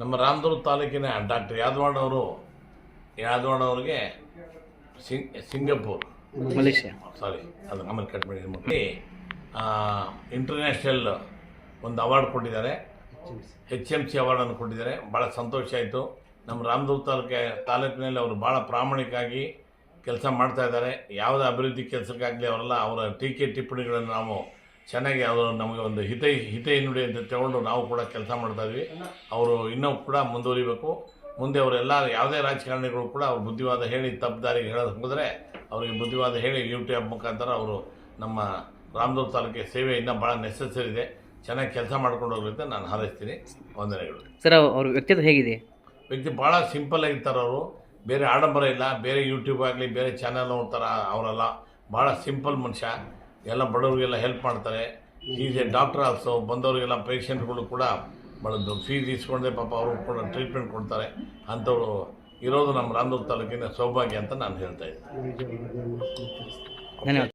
ನಮ್ಮ ರಾಮದುರ್ಗ ತಾಲೂಕಿನ ಡಾಕ್ಟರ್ ಯಾದವಾಡ್ ಅವರು ಯಾದವಾಡ್ ಅವರಿಗೆ ಸಿಂಗ್ ಸಿಂಗಪುರ್. ಮಲೇಷ್ಯಾ. ಸಾರಿ ಅದು ಆಮೇಲೆ ಕಟ್ ಮಾಡಿ ಮಕ್ಕಳಿಗೆ ಇಂಟರ್ನ್ಯಾಷನಲ್ ಒಂದು ಅವಾರ್ಡ್ ಕೊಟ್ಟಿದ್ದಾರೆ. ಎಚ್ ಎಂ ಸಿ ಅವಾರ್ಡನ್ನು ಕೊಟ್ಟಿದ್ದಾರೆ. ಭಾಳ ಸಂತೋಷ ಆಯಿತು. ನಮ್ಮ ರಾಮದುರ್ಗ ತಾಲೂಕ ತಾಲೂಕಿನಲ್ಲಿ ಅವರು ಭಾಳ ಪ್ರಾಮಾಣಿಕವಾಗಿ ಕೆಲಸ ಮಾಡ್ತಾ ಇದ್ದಾರೆ. ಯಾವುದೇ ಅಭಿವೃದ್ಧಿ ಕೆಲಸಕ್ಕಾಗಲಿ ಅವರೆಲ್ಲ ಅವರ ಟೀಕೆ ಟಿಪ್ಪಣಿಗಳನ್ನು ನಾವು ಚೆನ್ನಾಗಿ ಅವರು ನಮಗೆ ಒಂದು ಹಿತ ಹಿತ ನುಡಿ ಅಂತ ತಗೊಂಡು ನಾವು ಕೂಡ ಕೆಲಸ ಮಾಡ್ತಾ ಇದ್ವಿ. ಅವರು ಇನ್ನೂ ಕೂಡ ಮುಂದುವರಿಬೇಕು. ಮುಂದೆ ಅವರೆಲ್ಲ ಯಾವುದೇ ರಾಜಕಾರಣಿಗಳು ಕೂಡ ಅವ್ರು ಬುದ್ಧಿವಾದ ಹೇಳಿ ತಪ್ಪು ದಾರಿಗೆ ಹೇಳೋದು ಹೋದರೆ ಅವರಿಗೆ ಬುದ್ಧಿವಾದ ಹೇಳಿ ಯೂಟ್ಯೂಬ್ ಮುಖಾಂತರ ಅವರು ನಮ್ಮ ರಾಮದೂರ್ ತಾಲೂಕಿಗೆ ಸೇವೆ ಇನ್ನೂ ಭಾಳ ನೆಸೆಸರಿ ಇದೆ. ಚೆನ್ನಾಗಿ ಕೆಲಸ ಮಾಡ್ಕೊಂಡು ಹೋಗ್ಲಿ ಅಂತ ನಾನು ಹಾರೈಸ್ತೀನಿ. ವಂದನೆಗಳು. ಸರ್ ಅವ್ರ ವ್ಯಕ್ತಿತ್ವ ಹೇಗಿದೆ? ವ್ಯಕ್ತಿ ಭಾಳ ಸಿಂಪಲ್ ಆಗಿರ್ತಾರೆ ಅವರು. ಬೇರೆ ಆಡಂಬರ ಇಲ್ಲ ಬೇರೆ ಯೂಟ್ಯೂಬ್ ಆಗಲಿ ಬೇರೆ ಚಾನಲ್ ನೋಡ್ತಾರೆ ಅವರೆಲ್ಲ. ಭಾಳ ಸಿಂಪಲ್ ಮನುಷ್ಯ. ಎಲ್ಲ ಬಡವರಿಗೆಲ್ಲ ಹೆಲ್ಪ್ ಮಾಡ್ತಾರೆ. ಈಸ್ ಎ ಡಾಕ್ಟರ್ ಆಲ್ಸೋ ಬಂದವರಿಗೆಲ್ಲ ಪೇಷಂಟ್ಗಳು ಕೂಡ ಭಾಳ ಫೀಸ್ ಇಸ್ಕೊಂಡೆ ಪಾಪ ಅವರು ಕೂಡ ಟ್ರೀಟ್ಮೆಂಟ್ ಕೊಡ್ತಾರೆ. ಅಂಥವ್ರು ಇರೋದು ನಮ್ಮ ರಾಮದುರ್ಗ ತಾಲೂಕಿನ ಸೌಭಾಗ್ಯ ಅಂತ ನಾನು ಹೇಳ್ತಾ ಇದ್ದೀನಿ. ಧನ್ಯವಾದ.